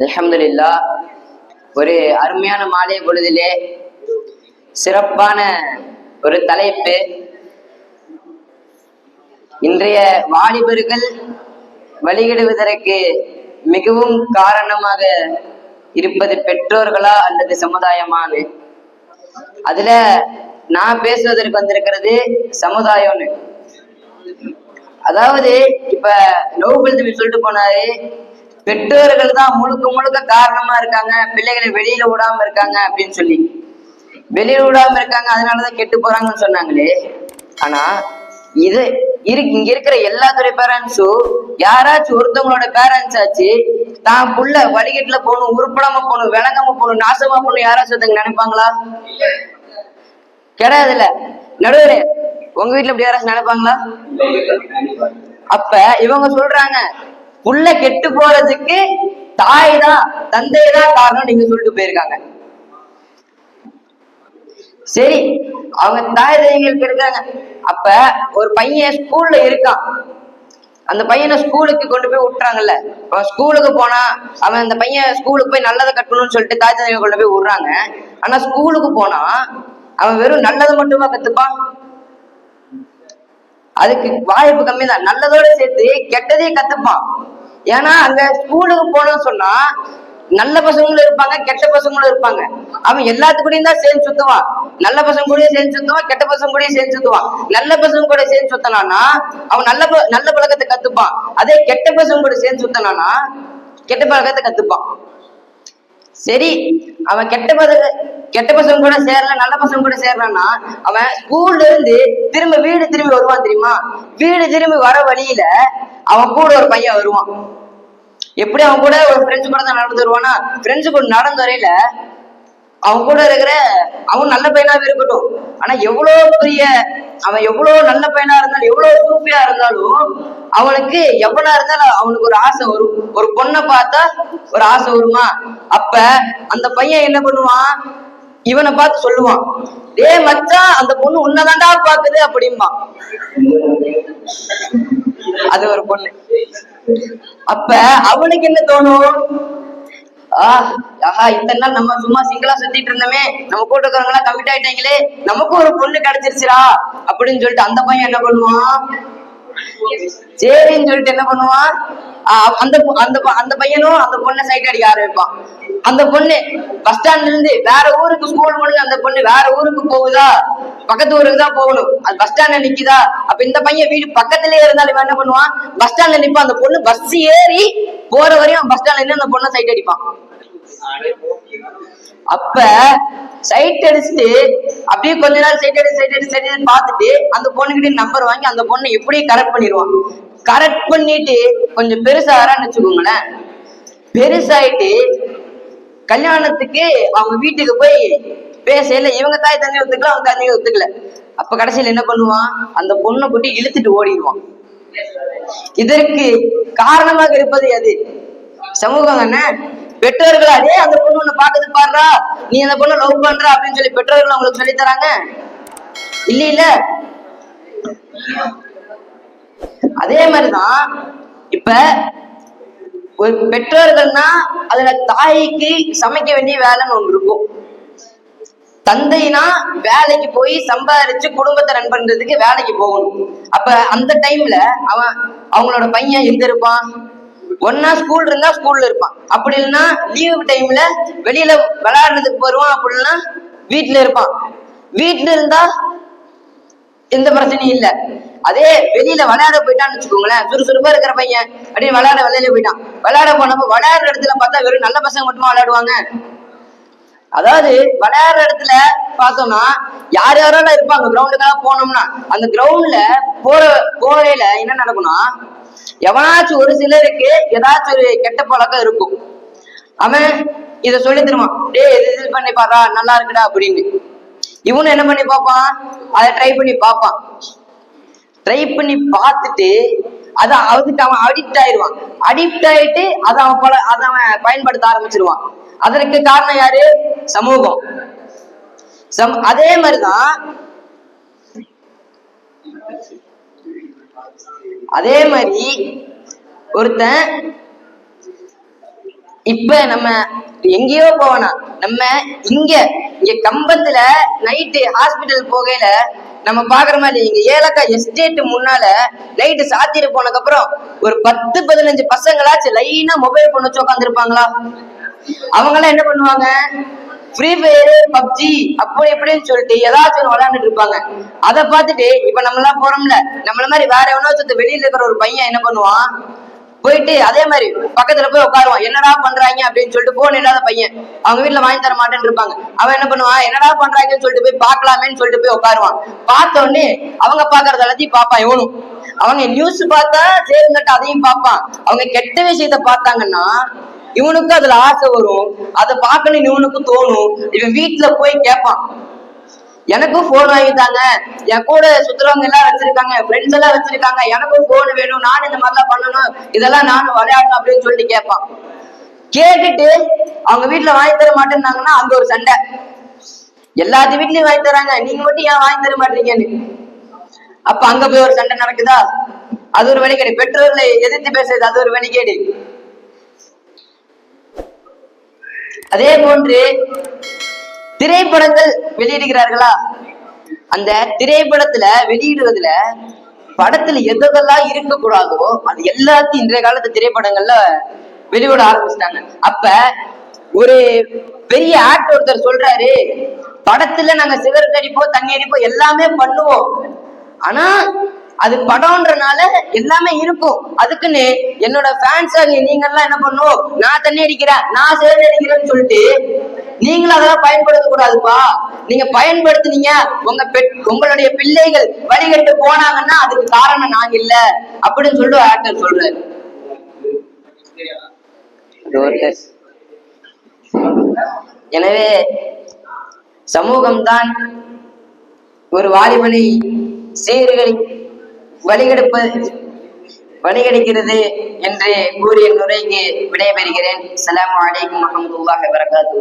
அலமதுல்லா ஒரு அருமையான மாலை பொழுதிலே சிறப்பான ஒரு தலைப்பு. இன்றைய வாலிபர்கள் வழிகிடுவதற்கு மிகவும் காரணமாக இருப்பது பெற்றோர்களா அல்லது சமுதாயமானு? அதுல நான் பேசுவதற்கு வந்திருக்கிறது சமுதாயம்னு. அதாவது இப்ப நோபல் தம்பி சொல்லிட்டு போனாரு பெற்றோர்கள் தான் முழுக்க முழுக்க காரணமா இருக்காங்க. பிள்ளைகளை வெளியில விடாம இருக்காங்க அப்படின்னு சொல்லி. வெளியில விடாம இருக்காங்க அதனாலதான் கெட்டு போறாங்கன்னு சொன்னாங்களே. ஆனா இது இருக்கு இங்க இருக்கிற எல்லா துறை பேரண்ட்ஸும் யாராச்சும் ஒருத்தவங்களோட பேரண்ட்ஸ் ஆச்சு தான் புள்ள வழிகட்டுல போகணும் உருப்படாம போகணும் விளங்காம போகணும் நாசமா போகணும் யாராச்சும் ஒருத்தங்க நினைப்பாங்களா? கிடையாதுல்ல. நடுவர் உங்க வீட்டுல இப்படி யாராச்சும் நினைப்பாங்களா? அப்ப இவங்க சொல்றாங்க புள்ள கெட்டு போறதுக்கு தாய் தான் தந்தை தான் காரணம் நீங்க சொல்லிட்டு போயிருக்காங்க. சரி அவங்க தாய் தெய்வங்களுக்கு இருக்காங்க அப்ப ஒரு பையன் ஸ்கூல்ல இருக்கான். அந்த பையனை ஸ்கூலுக்கு கொண்டு போய் விட்டுறாங்கல்ல. அவன் ஸ்கூலுக்கு போனா அவன் அந்த பையன் ஸ்கூலுக்கு போய் நல்லதை கட்டணும்னு சொல்லிட்டு தாய் தந்தையை கொண்டு போய் விடுறாங்க. ஆனா ஸ்கூலுக்கு போனா அவன் வெறும் நல்லதை மட்டுமா கத்துப்பான்? அதுக்கு வாய்ப்பு கம்மி தான் நல்லதோட சேர்த்து கெட்டதையும் கத்துப்பான். ஏன்னா அங்க ஸ்கூலுக்கு போனோம்னு சொன்னா நல்ல பசங்களும் இருப்பாங்க கெட்ட பசங்களும் இருப்பாங்க. அவன் எல்லாத்துக்கூடயும் தான் சேர்ந்து சுத்துவான். நல்ல பசங்க கூடயும் சேர்ந்து சுத்துவான் கெட்ட பசங்க கூடயும் சேர்ந்து சுத்துவான். நல்ல பசங்க கூட சேர்ந்து சுத்தனானா அவன் நல்ல நல்ல பழக்கத்தை கத்துப்பான். அதே கெட்ட பசங்க கூட சேர்ந்து சுத்தனானா கெட்ட பழக்கத்தை கத்துப்பான். சரி அவன் கெட்ட பசங்க கெட்ட பசங்க கூட சேரல நல்ல பசங்க கூட சேர்றான்னா அவன் ஸ்கூல்ல இருந்து திரும்ப வீடு திரும்பி வருவான் தெரியுமா? வீடு திரும்பி வர வழியில அவன் கூட ஒரு பையன் வருவான். எப்படி அவன் கூட ஒரு ஃப்ரெண்ட்ஸ் கூட தான் நடந்து வருவானா? ஃப்ரெண்ட்ஸ் கூட நடந்து வரையில அவன் கூட இருக்கிற அவன் நல்ல பையனாவே இருக்கட்டும். ஆனா எவ்வளவு பெரிய அவன் எவ்வளவு நல்ல பையனா இருந்தாலும் எவ்வளவு சூப்பியா இருந்தாலும் அவனுக்கு எவ்வளவு இருந்தாலும் அவனுக்கு ஒரு ஆசை வரும். ஒரு பொண்ணை பார்த்தா ஒரு ஆசை வருமா? அப்ப அந்த பையன் என்ன பண்ணுவான்? இவனை பார்த்து சொல்லுவான். டேய் மச்சான் அந்த பொண்ணு உன்னதாண்டா பாக்குது அப்படிம்பா அது ஒரு பொண்ணு. அப்ப அவனுக்கு என்ன தோணும்? ஆஹ் ஆஹா இத்தனை நாள் நம்ம சும்மா சிங்கிளா சுத்திட்டு இருந்தோமே நம்ம கூட இருக்கிறவங்க எல்லாம் கமிட் ஆயிட்டாங்களே நமக்கும் ஒரு பொண்ணு கிடைச்சிருச்சுடா அப்படின்னு சொல்லிட்டு அந்த பையன் என்ன பண்ணுவான்? சரின்னு சொல்லிட்டு என்ன பண்ணுவான்? அந்த அந்த அந்த பையனும் அந்த பொண்ணை சைட் அடிக்க ஆரம்பிப்பான். அந்த பொண்ணு பஸ் ஸ்டாண்ட்ல இருந்து வேற ஊருக்கு ஸ்கூல் முடிஞ்சு அந்த பொண்ணு வேற ஊருக்கு போகுதா? பக்கத்து ஊருக்கு தான் போகணும். அது பஸ் ஸ்டாண்ட்ல நிக்குதா? அப்ப இந்த பையன் வீடு பக்கத்துலயே இருந்தாலும் இவன் என்ன பண்ணுவான்? பஸ் ஸ்டாண்ட்ல நிப்பான். அந்த பொண்ணு பஸ் ஏறி போற வரையும் பஸ் ஸ்டாண்ட்ல இருந்து அந்த பொண்ணை சைட் அடிப்பான். அப்ப சைட் அடிச்சுட்டு அப்படியே கொஞ்ச நாள் சைட் அடி சைட் அடி சைட் அடி பார்த்துட்டு அந்த பொண்ணுகிட்ட நம்பர் வாங்கி அந்த பொண்ணை எப்படியே கரெக்ட் பண்ணிடுவான். கரெக்ட் பண்ணிட்டு கொஞ்சம் பெருசாகிறான்னு வச்சுக்கோங்களேன். பெருசாயிட்டு கல்யாணத்துக்கு அவங்க வீட்டுக்கு போய் பேசல இவங்க தாய் தண்ணி ஒத்துக்கல அவங்க தண்ணியை ஒத்துக்கல. அப்ப கடைசியில என்ன பண்ணுவான்? அந்த பொண்ணை கூட்டி இழுத்துட்டு ஓடிடுவான். இதற்கு காரணமாக இருப்பது அது சமூகம் என்ன பெற்றோர்கள் அதே அந்த பொண்ணு உன்னை பாக்குது பாடுறா நீ அந்த பொண்ணு லவ் பண்ற அப்படின்னு சொல்லி பெற்றோர்கள் அவங்களுக்கு சொல்லி தராங்க? இல்ல இல்ல அதே மாதிரிதான் இப்ப ஒரு பெற்றோர்கள்னா அதுல தாய்க்கு சமைக்க வேண்டிய வேலைன்னு ஒன்று இருக்கும். தந்தைனா வேலைக்கு போய் சம்பாதிச்சு குடும்பத்தை ரன் பண்றதுக்கு வேலைக்கு போகணும். அப்ப அந்த டைம்ல அவன் அவங்களோட பையன் எங்க இருப்பான்? ஒன்னா ஸ்கூல் இருந்தா ஸ்கூல்ல இருப்பான். அப்படி இல்லைன்னா லீவு டைம்ல வெளியில விளையாடுறதுக்கு வருவான் அப்படின்னா வீட்டுல இருப்பான். வீட்டுல இருந்தா எந்த பிரச்சனையும் இல்ல. அதே வெளியில விளையாட போயிட்டான்னு வச்சுக்கோங்களேன் சுறுசுறுப்பா இருக்கிற பையன் அப்படின்னு விளையாட வெளியில போயிட்டான். விளையாட போனப்ப விளையாடுற இடத்துல பார்த்தா வெறும் நல்ல பசங்க மட்டுமா விளையாடுவாங்க? அதாவது விளையாடுற இடத்துல பார்த்தோம்னா யார் யாரெல்லாம் இருப்பாங்க கிரவுண்டுக்காக போனோம்னா அந்த கிரவுண்ட்ல போற போறையில என்ன நடக்கும்னா எவனாச்சும் ஒரு சிலருக்கு ஏதாச்சும் ஒரு கெட்ட பழக்கம் இருக்கும். அவன் இத சொல்லி தருவான் டேய் இது இது பண்ணி பாரா நல்லா இருக்குடா அப்படின்னு. இவனும் என்ன பண்ணி பார்ப்பான்? அதை ட்ரை பண்ணி பார்ப்பான். ட்ரை பண்ணி பார்த்துட்டு அதை அதுக்கு அவன் அடிக்ட் ஆயிடுவான். அடிக்ட் ஆயிட்டு அதை அவன் பல அதை அவன் பயன்படுத்த ஆரம்பிச்சிருவான். அதற்கு காரணம் யாரு? சமூகம். சம் அதே மாதிரிதான் அதே மாதிரி ஒருத்தன் இப்ப நம்ம எங்கேயோ போவனா. நம்ம இங்க இங்க கம்பத்துல நைட்டு ஹாஸ்பிட்டல் போகையில நம்ம பாக்குற மாதிரி இங்க ஏலக்கா எஸ்டேட் முன்னால நைட்டு சாத்திட்டு போனதுக்கு அப்புறம் ஒரு பத்து பதினஞ்சு பசங்களாச்சும் லைனா மொபைல் போன் வச்சு உட்காந்துருப்பாங்களா அவங்க எல்லாம் என்ன பண்ணுவாங்க? ஃப்ரீ ஃபயர் பப்ஜி அப்படி இப்படின்னு சொல்லிட்டு ஏதாச்சும் ஒண்ணு விளையாண்டுட்டு இருப்பாங்க. அதை பார்த்துட்டு இப்ப நம்ம எல்லாம் போறோம்ல நம்மள மாதிரி வேற எவனோ ஒருத்தன் வெளியில இருக்கிற ஒரு பையன் என்ன பண்ணுவான்? போயிட்டு அதே மாதிரி பக்கத்துல போய் உட்காருவான். என்னடா பண்றாங்க அப்படின்னு சொல்லிட்டு போன் இல்லாத பையன். அவங்க வீட்டுல வாங்கி தர மாட்டேன்னு இருப்பாங்க. அவன் என்ன பண்ணுவான்? என்னடா பண்றாங்கன்னு சொல்லிட்டு போய் பாக்கலாமேன்னு சொல்லிட்டு போய் உட்காருவான். பார்த்த உடனே அவங்க பாக்குறது எல்லாத்தையும் பாப்பான் இவனும். அவங்க நியூஸ் பார்த்தா சேர்ந்துட்டு அதையும் பார்ப்பான். அவங்க கெட்ட விஷயத்த பார்த்தாங்கன்னா இவனுக்கும் அதுல ஆசை வரும். அதை பார்க்கணும்னு இவனுக்கும் தோணும். இவன் வீட்டுல போய் கேட்பான் எனக்கும் போன் வாங்கிட்டாங்க என் கூட சுத்துறவங்க எல்லாம் வச்சிருக்காங்க. ஃப்ரெண்ட்ஸ் எல்லாம் வச்சிருக்காங்க. எனக்கும் போன் வேணும். நானும் இந்த மாதிரிலாம் பண்ணணும். இதெல்லாம் நானும் விளையாடணும் அப்படின்னு சொல்லிட்டு கேட்பான் கேட்டுட்டு அவங்க வீட்டுல வாங்கி தர மாட்டேன்னாங்கன்னா அங்க ஒரு சண்டை. எல்லாத்து வீட்லயும் வாங்கி தராங்க. நீங்க மட்டும் ஏன் வாங்கி தர மாட்டீங்கன்னு? அப்ப அங்க போய் ஒரு சண்டை நடக்குதா? அது ஒரு வெளிக்கேடு பெற்றோர்களை எதிர்த்து பேசுறது அது ஒரு வெளிக்கேடு அதே போன்று திரைப்படங்கள் வெளியிடுகிறார்களா? அந்த திரைப்படத்துல வெளியிடுவதுல படத்துல எதெல்லாம் இருக்கக்கூடாதோ அது எல்லாத்தையும் இன்றைய காலத்து திரைப்படங்கள்ல வெளியிட ஆரம்பிச்சிட்டாங்க. அப்ப ஒரு பெரிய ஆக்டர் ஒருத்தர் சொல்றாரு படத்துல நாங்க சிகரெட் அடிப்போம் தண்ணி அடிப்போம் எல்லாமே பண்ணுவோம். ஆனா அது படம்ன்றனால எல்லாமே இருக்கும். அதுக்குன்னு என்னோட ஃபேன்ஸ் நீங்க எல்லாம் என்ன பண்ணுவோம் நான் தண்ணி அடிக்கிறேன் நான் சிகரெட் அடிக்கிறேன்னு சொல்லிட்டு நீங்களும் அதெல்லாம் பயன்படுத்த கூடாதுப்பா நீங்க பயன்படுத்துனீங்க. உங்க பெட் உங்களுடைய பிள்ளைகள் வழிகட்டு போனாங்கன்னா அதுக்கு காரணம் நாங்க இல்ல. அப்படின்னு சொல்லிட்டு ஆக்டர் சொல்றாரு எனவே சமூகம்தான் ஒரு வாலிபனை சீர்களை வழிகெடுப்பது வழிகெடுக்கிறது என்று கூறிய நுரைக்கு விடைபெறுகிறேன். அலாம் வலைக்கம் வரஹ்மத்துல்லாஹி வரகாத்து